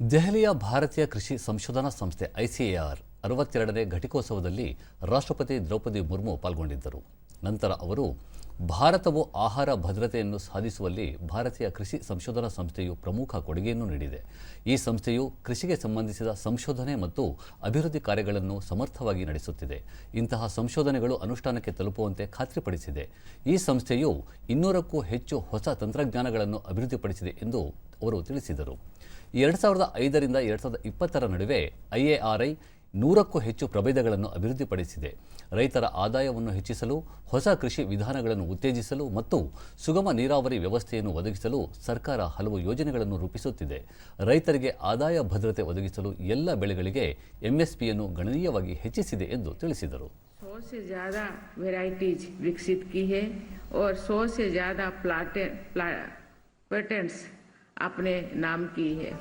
ದೆಹಲಿಯ ಭಾರತೀಯ ಕೃಷಿ ಸಂಶೋಧನಾ ಸಂಸ್ಥೆ ಐಸಿಎಆರ್ ಅರವತ್ತೆರಡನೇ ಘಟಿಕೋತ್ಸವದಲ್ಲಿ ರಾಷ್ಟ್ರಪತಿ ದ್ರೌಪದಿ ಮುರ್ಮು ಪಾಲ್ಗೊಂಡಿದ್ದರು. ನಂತರ ಅವರು, ಭಾರತವು ಆಹಾರ ಭದ್ರತೆಯನ್ನು ಸಾಧಿಸುವಲ್ಲಿ ಭಾರತೀಯ ಕೃಷಿ ಸಂಶೋಧನಾ ಸಂಸ್ಥೆಯು ಪ್ರಮುಖ ಕೊಡುಗೆಯನ್ನು ನೀಡಿದೆ. ಈ ಸಂಸ್ಥೆಯು ಕೃಷಿಗೆ ಸಂಬಂಧಿಸಿದ ಸಂಶೋಧನೆ ಮತ್ತು ಅಭಿವೃದ್ಧಿ ಕಾರ್ಯಗಳನ್ನು ಸಮರ್ಥವಾಗಿ ನಡೆಸುತ್ತಿದೆ. ಇಂತಹ ಸಂಶೋಧನೆಗಳು ಅನುಷ್ಠಾನಕ್ಕೆ ತಲುಪುವಂತೆ ಖಾತ್ರಿಪಡಿಸಿದೆ. ಈ ಸಂಸ್ಥೆಯು ಇನ್ನೂರಕ್ಕೂ ಹೆಚ್ಚು ಹೊಸ ತಂತ್ರಜ್ಞಾನಗಳನ್ನು ಅಭಿವೃದ್ಧಿಪಡಿಸಿದೆ ಎಂದು ಅವರು ತಿಳಿಸಿದರು. ಎರಡು ಸಾವಿರದ ಐದರಿಂದ ಎರಡು ಸಾವಿರದ ಇಪ್ಪತ್ತರ ನಡುವೆ ಐಎಆರ್ಐ ನೂರಕ್ಕೂ ಹೆಚ್ಚು ಪ್ರಭೇದಗಳನ್ನು ಅಭಿವೃದ್ಧಿಪಡಿಸಿದೆ ರೈತರ ಆದಾಯವನ್ನು ಹೆಚ್ಚಿಸಲು ಹೊಸ ಕೃಷಿ ವಿಧಾನಗಳನ್ನು ಉತ್ತೇಜಿಸಲು ಮತ್ತು ಸುಗಮ ನೀರಾವರಿ ವ್ಯವಸ್ಥೆಯನ್ನು ಒದಗಿಸಲು ಸರ್ಕಾರ ಹಲವು ಯೋಜನೆಗಳನ್ನು ರೂಪಿಸುತ್ತಿದೆ ರೈತರಿಗೆ ಆದಾಯ ಭದ್ರತೆ ಒದಗಿಸಲು ಎಲ್ಲ ಬೆಳೆಗಳಿಗೆ ಎಂಎಸ್ಪಿಯನ್ನು ಗಣನೀಯವಾಗಿ ಹೆಚ್ಚಿಸಿದೆ ಎಂದು ತಿಳಿಸಿದರು सौ से ज़्यादा वेराइटीज विकसित की है और सौ से ज़्यादा प्लाटे प्ला, पेटेंट्स अपने नाम की है।